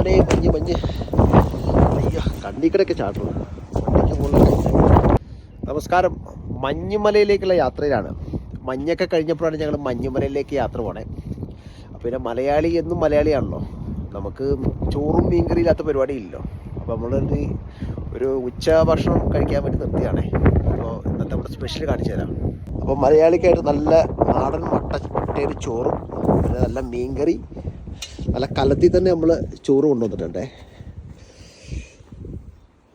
മഞ്ഞാടേ മഞ്ഞ് മഞ്ഞ്. അയ്യോ ചാടുന്നു. നമസ്കാരം. മഞ്ഞുമലയിലേക്കുള്ള യാത്രയിലാണ്. മഞ്ഞൊക്കെ കഴിഞ്ഞപ്പോഴാണ് ഞങ്ങൾ മഞ്ഞുമലയിലേക്ക് യാത്ര പോണേ. പിന്നെ മലയാളി എന്നും മലയാളിയാണല്ലോ. നമുക്ക് ചോറും മീൻകറി ഇല്ലാത്ത പരിപാടി ഇല്ലല്ലോ. അപ്പോൾ നമ്മളൊരു ഒരു ഉച്ച ഭക്ഷണം കഴിക്കാൻ വേണ്ടി നിർത്തിയാണേ. അപ്പോൾ ഇന്നത്തെ നമ്മുടെ സ്പെഷ്യൽ കാണിച്ചു തരാം. അപ്പോൾ മലയാളിക്കായിട്ട് നല്ല നാടൻ മട്ടയുടെ ചോറും പിന്നെ നല്ല മീൻകറി നല്ല കലത്തിൽ തന്നെ നമ്മൾ ചോറ് കൊണ്ടുവന്നിട്ടുണ്ടേ.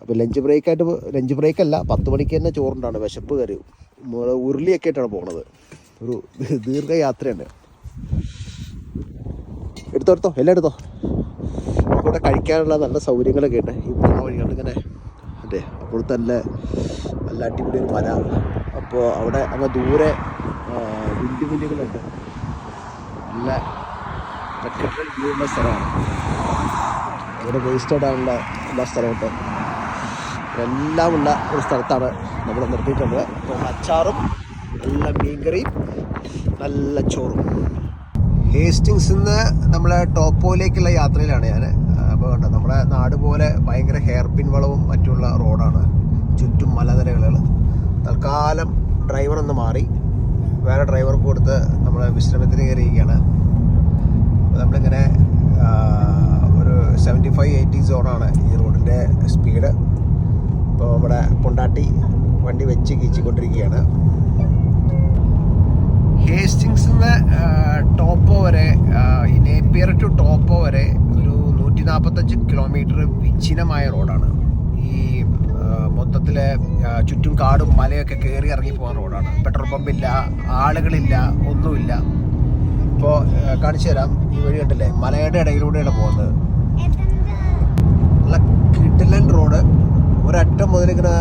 അപ്പോൾ ലഞ്ച് ബ്രേക്കായിട്ട് ലഞ്ച് ബ്രേക്ക് അല്ല പത്ത് മണിക്ക് തന്നെ ചോറുണ്ടാണ് വിശപ്പ് കയറി. ഉരുളിയൊക്കെ ആയിട്ടാണ് പോണത്. ഒരു ദീർഘയാത്രയാണ്. എടുത്തോ എടുത്തോ എല്ലാം എടുത്തോ. നമുക്കിവിടെ കഴിക്കാനുള്ള നല്ല സൗകര്യങ്ങളൊക്കെ ഉണ്ട്. ഈ പോണ വഴികളിൽ ഇങ്ങനെ അതെ അപ്പോഴത്തെ നല്ല നല്ല അടിപൊളി ഒരു മല. അപ്പോൾ അവിടെ അങ്ങ് ദൂരെ വിൻഡ് മില്ലുകളുണ്ട് നല്ല ഉള്ള സ്ഥലമാണ്. ഇവിടെ വേസ്റ്റ് ഇടാനുള്ള എല്ലാ സ്ഥലമുണ്ട്. എല്ലാമുള്ള ഒരു സ്ഥലത്താണ് നമ്മൾ നിർത്തിയിട്ടുള്ളത്. അപ്പോൾ അച്ചാറും നല്ല മീൻകറിയും നല്ല ചോറും. ഹേസ്റ്റിങ്സിൽ നിന്ന് നമ്മൾ ടോപ്പോയിലേക്കുള്ള യാത്രയിലാണ് ഞാൻ അപ്പോൾ കണ്ടോ നമ്മുടെ നാട് പോലെ ഭയങ്കര ഹെയർ പിൻ വളവും മറ്റുള്ള റോഡാണ്. ചുറ്റും മലനിരകളിൽ തൽക്കാലം ഡ്രൈവർ ഒന്ന് മാറി. വേറെ ഡ്രൈവർക്ക് കൊടുത്ത് നമ്മൾ വിശ്രമത്തിന് കയറിയിരിക്കുകയാണ്. അപ്പോൾ നമ്മളിങ്ങനെ ഒരു സെവന്റി ഫൈവ് എയ്റ്റി സോണാണ് ഈ റോഡിന്റെ സ്പീഡ് ഇപ്പോൾ നമ്മുടെ പൊണ്ടാട്ടി വണ്ടി വെച്ച് കീച്ചിക്കൊണ്ടിരിക്കുകയാണ്. ഹേസ്റ്റിങ്സിൽ നിന്ന് ടോപ്പോ വരെ ഈ നേപ്പിയർ ടു ടോപ്പോ വരെ ഒരു നൂറ്റി നാൽപ്പത്തഞ്ച് കിലോമീറ്റർ വിച്ഛിന്നമായ റോഡാണ്. ഈ മൊത്തത്തിൽ ചുറ്റും കാടും മലയൊക്കെ കയറി ഇറങ്ങി പോകുന്ന റോഡാണ്. പെട്രോൾ പമ്പില്ല ആളുകളില്ല ഒന്നുമില്ല. ഇപ്പോൾ കാണിച്ചു തരാം. ഈ വഴി കണ്ടില്ലേ? മലയുടെ ഇടയിലൂടെയാണ് പോകുന്നത്. നല്ല കിടിലൻ റോഡ്. ഒരറ്റം മുതൽ ഇങ്ങനെ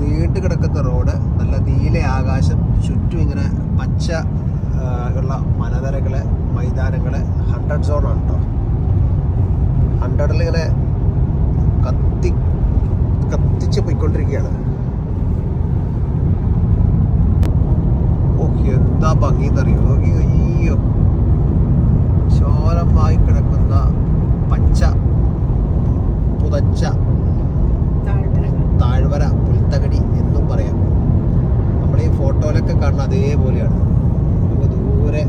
നീണ്ടു കിടക്കുന്ന റോഡ്. നല്ല നീല ആകാശം. ചുറ്റും ഇങ്ങനെ പച്ച ഉള്ള മലനിരകൾ മൈതാനങ്ങൾ. ഹൺഡ്രഡ് സോണാണ് കേട്ടോ ഹൺഡ്രഡിൽ ഇങ്ങനെ കത്തി കത്തിച്ച് പോയിക്കൊണ്ടിരിക്കുകയാണ്. ഓക്കെ എന്താ ഭംഗിന്നറിയോ? നോക്കി അയ്യോ. ചോരമായി കിടക്കുന്ന പച്ച പുതച്ച താഴ്വര പുൽത്തകടി എന്നും പറയാം. നമ്മൾ ഈ ഫോട്ടോയിലൊക്കെ കാണുന്ന അതേപോലെയാണ്. നമുക്ക് ദൂരെ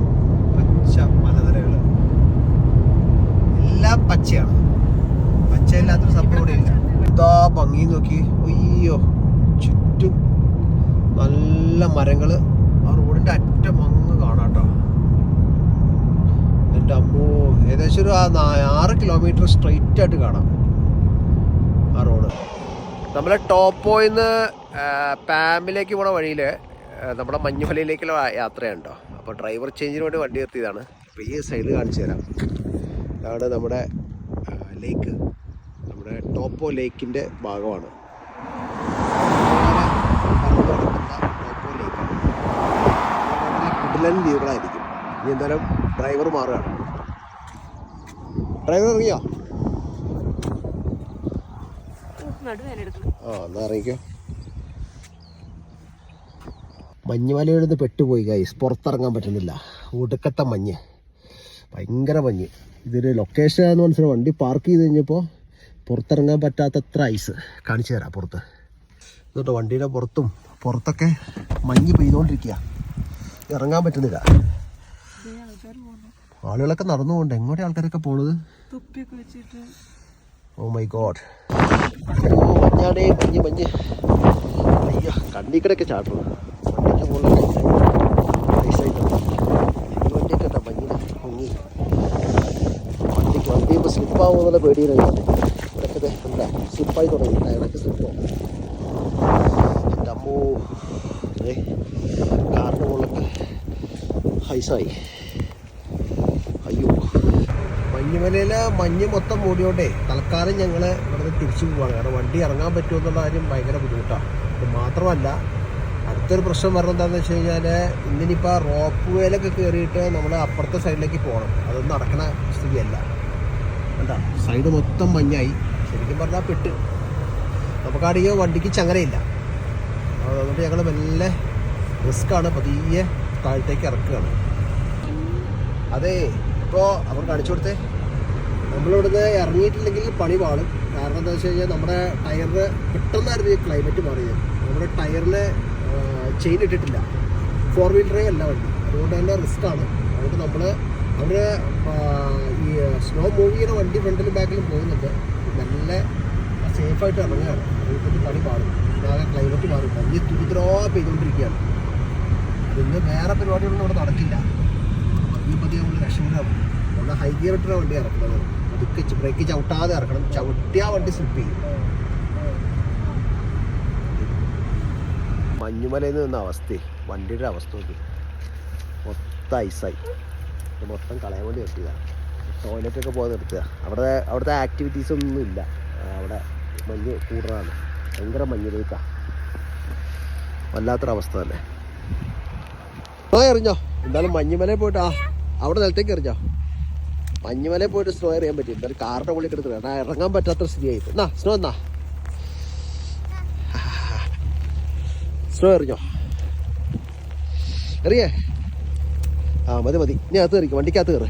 പച്ച മലനിരകൾ എല്ലാം പച്ചയാണ്. പച്ചയില്ലാത്തൊരു സംഭവം ഇവിടെ ഇല്ല എന്താ ഭംഗി നോക്കി. അയ്യോ ചുറ്റും നല്ല മരങ്ങൾ ആ റോഡിന്റെ അറ്റം അങ്ങ് കാണാട്ടോ എന്റെ അമ്മോ ആ ആറ് കിലോമീറ്റർ സ്ട്രെയിറ്റ് ആയിട്ട് കാണാം ആ റോഡ് നമ്മളെ ടോപ്പോയിന്ന് പാമിലേക്ക് പോണ വഴിയിൽ നമ്മുടെ മഞ്ഞുമലയിലേക്കുള്ള യാത്രയുണ്ടോ അപ്പോൾ ഡ്രൈവർ ചേഞ്ചിന് വേണ്ടി വണ്ടി നിർത്തിയതാണ് അപ്പോൾ സൈഡ് കാണിച്ചു തരാം അതാണ് നമ്മുടെ ലേക്ക് നമ്മുടെ ടോപ്പോ ലേക്കിന്റെ ഭാഗമാണ് ടോപ്പോ ലേക്കാണ് കിടിലൻ വ്യൂകളായിരിക്കും ഇനി എന്തായാലും ഡ്രൈവർ മാറുകയാണ് ഡ്രൈവർ ഇറങ്ങിയോ? ആ എന്നാ ഇറങ്ങിക്കോ. മഞ്ഞുമലയുടെ നിന്ന് പെട്ടുപോയി ഗൈസ് പുറത്തിറങ്ങാൻ പറ്റുന്നില്ല. ഒടുക്കത്തെ മഞ്ഞ്. ഭയങ്കര മഞ്ഞ്. ഇതൊരു ലൊക്കേഷൻ ആണെന്ന് മനസ്സിലായി. വണ്ടി പാർക്ക് ചെയ്ത് കഴിഞ്ഞപ്പോൾ പുറത്തിറങ്ങാൻ പറ്റാത്തത്ര ഐസ് കാണിച്ചു തരാം പുറത്ത്. എന്നിട്ട് വണ്ടിയുടെ പുറത്തും പുറത്തൊക്കെ മഞ്ഞ് പെയ്തുകൊണ്ടിരിക്കുക ഇറങ്ങാൻ പറ്റുന്നില്ല. ആളുകളൊക്കെ നടന്നു പോകണ്ട എങ്ങോട്ട് ആൾക്കാരൊക്കെ പോണത്? ഓ മൈ ഗോഡ് ഓ മഞ്ഞാടേ മഞ്ഞ് മഞ്ഞ്. അയ്യോ കണ്ണിക്കടൊക്കെ ചാടുന്നു. വണ്ടിക്ക് മുകളിലൊക്കെ വണ്ടിയൊക്കെ എന്താ മഞ്ഞിന് മുങ്ങി വണ്ടിക്ക് വണ്ടി ഇപ്പോൾ സ്ലിപ്പാവുമെന്നുള്ള പേടിയിലാണ് ഇവിടെയൊക്കെ എന്താ സ്ലിപ്പായി തുടങ്ങി. ടയറൊക്കെ സ്ലിപ്പോ എന്റെ അമ്മോ. കാറിന്റെ മുകളിലൊക്കെ ഐസായി മഞ്ഞുമലയിലെ മഞ്ഞ് മൊത്തം മൂടിയോണ്ടേ തൽക്കാലം ഞങ്ങൾ ഇവിടുന്ന് തിരിച്ചു പോവാണ്. കാരണം വണ്ടി ഇറങ്ങാൻ പറ്റുമോ എന്നുള്ള കാര്യം ഭയങ്കര ബുദ്ധിമുട്ടാണ് ഇത് മാത്രമല്ല അടുത്തൊരു പ്രശ്നം വരണം എന്താണെന്ന് വെച്ച് കഴിഞ്ഞാൽ ഇന്നിനിപ്പോൾ റോപ്പ് വേലൊക്കെ കയറിയിട്ട് നമ്മൾ അപ്പുറത്തെ സൈഡിലേക്ക് പോകണം. അതൊന്നും നടക്കണ സ്ഥിതിയല്ല. കണ്ട? സൈഡ് മൊത്തം മഞ്ഞായി. ശരിക്കും പറഞ്ഞാൽ പെട്ട്. നമുക്കാണെങ്കിൽ വണ്ടിക്ക് ചങ്ങലയില്ല. അതുകൊണ്ട് ഞങ്ങൾ മെല്ലെ റിസ്ക്കാണ് പതിയെ താഴത്തേക്ക് ഇറക്കുകയാണ്. അതെ ഇപ്പോൾ അവർ കാണിച്ചു കൊടുത്തേ. നമ്മളിവിടുന്ന് ഇറങ്ങിയിട്ടില്ലെങ്കിൽ പണി പാളും കാരണം എന്താ വെച്ച് കഴിഞ്ഞാൽ നമ്മുടെ ടയറിന് പെട്ടെന്നായിരുന്നു ഈ ക്ലൈമറ്റ് മാറിയത്. നമ്മുടെ ടയറിന് ചെയിൻ ഇട്ടിട്ടില്ല. ഫോർ വീൽ അല്ല വണ്ടി. അതുകൊണ്ട് തന്നെ റിസ്ക് ആണ്. അതുകൊണ്ട് നമ്മൾ അവർ ഈ സ്നോ മൂവ് ചെയ്യുന്ന വണ്ടി ഫ്രണ്ടിലും ബാക്കിലും പോകുന്നുണ്ട്. നല്ല സേഫായിട്ട് ഇറങ്ങുകയാണ്. അതുകൊണ്ട് പണി പാടും ഇതാകെ ക്ലൈമറ്റ് മാറും വലിയ തുരുത്രോ പെയ്തുകൊണ്ടിരിക്കുകയാണ്. ഇന്ന് വേറെ പരിപാടികളൊന്നും ഇവിടെ നടക്കില്ല. പതിയെ നമ്മൾ രക്ഷപ്പെടാൻ നമ്മൾ ഹൈ ഗിയർ ഇട്ടുള്ള വണ്ടി ഇറക്കുന്നത്. അതുക്കെ ബ്രേക്ക് ചവിട്ടാതെ ഇറക്കണം. ചവിട്ടിയാ വണ്ടി സ്ലിപ്പ് ചെയ്യും. മഞ്ഞുമലയിൽ നിന്ന് അവസ്ഥ. വണ്ടിയുടെ അവസ്ഥ നോക്കി. മൊത്തം ഐസായി മൊത്തം കളയാൻ വേണ്ടി നിർത്തിയതാണ് ടോയ്ലറ്റൊക്കെ പോകാൻ നിർത്തുക അവിടെ അവിടുത്തെ ആക്ടിവിറ്റീസ് ഒന്നും ഇല്ല. അവിടെ മഞ്ഞ് കൂടുതലാണ് ഭയങ്കര മഞ്ഞ് തീർക്ക വല്ലാത്തൊരവസ്ഥ തന്നെ. സ്നോ എറിഞ്ഞോ? എന്തായാലും മഞ്ഞുമലയിൽ പോയിട്ട് ആ അവിടെ നിലത്തേക്ക് എറിഞ്ഞോ? മഞ്ഞുമലയിൽ പോയിട്ട് സ്നോ എറിയാൻ പറ്റി. എന്തായാലും കാറിന്റെ ഉള്ളിൽ കിടക്കുക എന്നാ ഇറങ്ങാൻ പറ്റാത്ത സ്ഥിതിയായി എന്നാ സ്നോ എന്നാ സ്നോ എറിഞ്ഞോ? എറിയേ? ആ മതി മതി. ഇനി അകത്ത് കയറിക്കും. വണ്ടിക്കകത്ത് കയറ്.